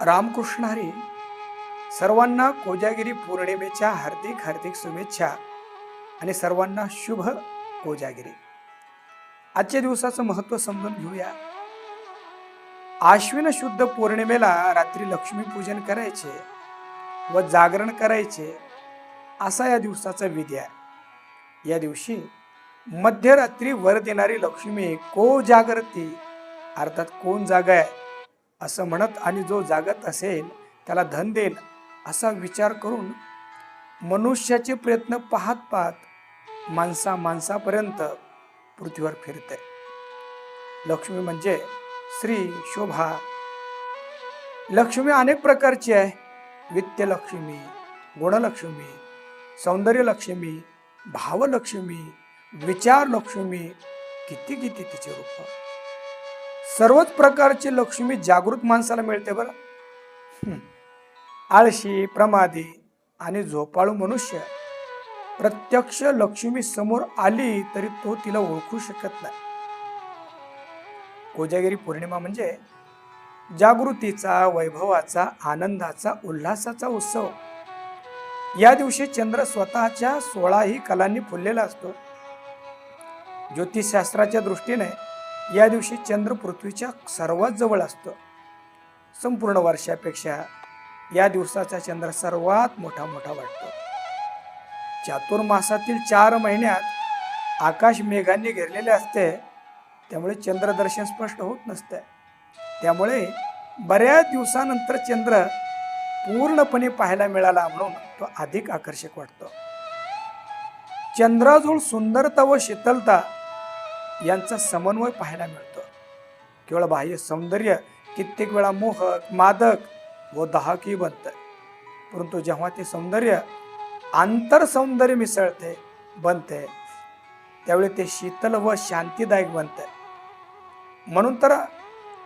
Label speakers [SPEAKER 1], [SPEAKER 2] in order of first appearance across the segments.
[SPEAKER 1] रामकृष्ण हरी सर्वांना कोजागिरी पौर्णिमेच्या हार्दिक हार्दिक शुभेच्छा आणि सर्वांना शुभ कोजागिरी. आजच्या दिवसाचं महत्त्व समजून घेऊया. आश्विन शुद्ध पौर्णिमेला रात्री लक्ष्मीपूजन करायचे व जागरण करायचे असा या दिवसाचा विधी आहे. या दिवशी मध्यरात्री वर देणारी लक्ष्मी को जागरती अर्थात कोण जागा आहे? असं म्हणत आणि जो जागत असेल त्याला धन देईल असा विचार करून मनुष्याचे प्रयत्न पाहत पाहत माणसा माणसापर्यंत पृथ्वीवर फिरते. लक्ष्मी म्हणजे श्री शोभा. लक्ष्मी अनेक प्रकारची आहे. वित्तलक्ष्मी गुणलक्ष्मी सौंदर्यलक्ष्मी भावलक्ष्मी विचारलक्ष्मी किती किती तिचे रूप. सर्वच प्रकारची लक्ष्मी जागृत माणसाला मिळते बरं. आळशी प्रमादी आणि झोपाळू मनुष्य प्रत्यक्ष लक्ष्मी समोर आली तरी तो तिला ओळखू शकत नाही. कोजागिरी पौर्णिमा म्हणजे जागृतीचा वैभवाचा आनंदाचा उल्हासाचा उत्सव. या दिवशी चंद्र स्वतःच्या सोळाही कलांनी फुललेला असतो. ज्योतिषशास्त्राच्या दृष्टीने या दिवशी चंद्र पृथ्वीच्या सर्वात जवळ असतो. संपूर्ण वर्षापेक्षा या दिवसाचा चंद्र सर्वात मोठा मोठा वाटतो. चातुर्मासातील चार महिन्यात आकाश मेघांनी घेरलेले असते त्यामुळे चंद्रदर्शन स्पष्ट होत नसते. त्यामुळे बऱ्याच दिवसानंतर चंद्र पूर्णपणे पाहायला मिळाला म्हणून तो अधिक आकर्षक वाटतो. चंद्राजवळ सुंदरता व शीतलता यांचा समन्वय पाहायला मिळतो. केवळ बाह्य सौंदर्य कित्येक वेळा मोहक मादक व दाहकही बनतं. परंतु जेव्हा ते सौंदर्य आंतर सौंदर्य मिसळते बनते त्यावेळी ते शीतल व शांतीदायक बनते. म्हणून तर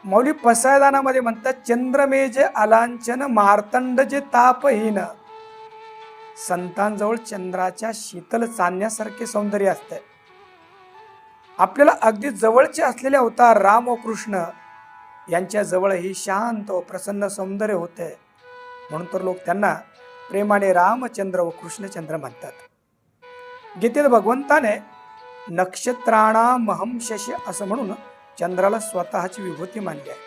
[SPEAKER 1] मौली पसायदानामध्ये म्हणतात चंद्रमेज अलांचन मार्तंड जे तापहीन. संतांजवळ चंद्राच्या शीतल चांदण्यासारखे सौंदर्य असते. आपल्याला अगदी जवळचे असलेले अवतार राम व कृष्ण. यांच्याजवळ ही शांत व प्रसन्न सौंदर्य होते. म्हणून तर लोक त्यांना प्रेमाने रामचंद्र व कृष्णचंद्र म्हणतात. गीतेत भगवंताने नक्षत्राणा महमशश असं म्हणून चंद्राला स्वतःची विभूती मानली आहे.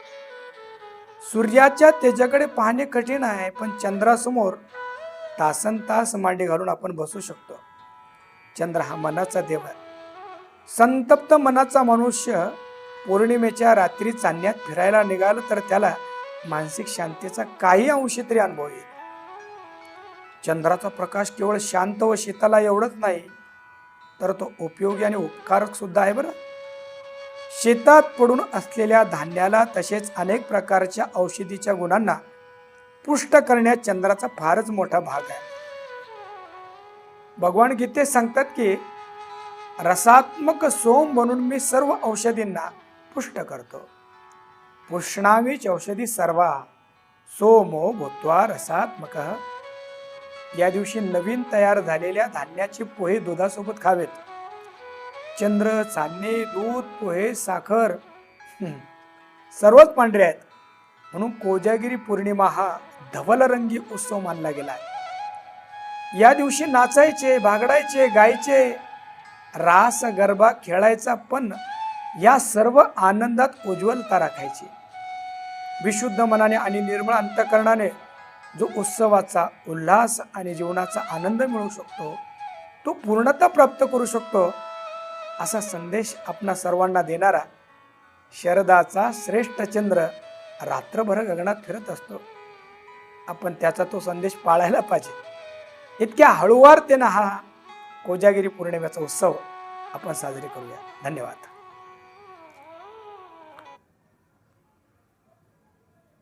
[SPEAKER 1] सूर्याच्या तेजाकडे पाहणे कठीण आहे पण चंद्रासमोर तासन तास मांडी घालून आपण बसू शकतो. चंद्र हा मनाचा देव आहे. संतप्त मनाचा मनुष्य पौर्णिमेच्या रात्री चांदण्यात फिरायला निघालं तर त्याला मानसिक शांतीचा काही अंश तरी अनुभव येईल. चंद्राचा प्रकाश केवळ शांत व शीतला एवढंच नाही तर तो उपयोगी आणि उपकारक सुद्धा आहे बरं. शेतात पडून असलेल्या धान्याला तसेच अनेक प्रकारच्या औषधीच्या गुणांना पुष्ट करण्यात चंद्राचा फारच मोठा भाग आहे. भगवान गीते सांगतात की रसात्मक सोम बनून मी सर्व औषधींना पुष्ट करतो. पुष्णावीच औषधी सर्वा सोमो भूत्वा रसात्मक. या दिवशी नवीन तयार झालेल्या धान्याचे पोहे दुधासोबत खावेत. चंद्र चांदणे दूध पोहे साखर सर्वच पांढरे आहेत. म्हणून कोजागिरी पौर्णिमा हा धवलरंगी उत्सव मानला गेला आहे. या दिवशी नाचायचे भागडायचे गायचे रास गरबा खेळायचा पण या सर्व आनंदात उज्ज्वलता राखायची विशुद्ध मनाने आणि निर्मळ अंतकरणाने जो उत्सवाचा उल्हास आणि जीवनाचा आनंद मिळू शकतो तो पूर्णता प्राप्त करू शकतो असा संदेश आपणा सर्वांना देणारा शरदाचा श्रेष्ठ चंद्र रात्रभर गगनात फिरत असतो. आपण त्याचा तो संदेश पाळायला पाहिजे. इतक्या हळुवारतेनं हा कोजागिरी पौर्णिमेचा उत्सव आपण साजरे करूया. धन्यवाद.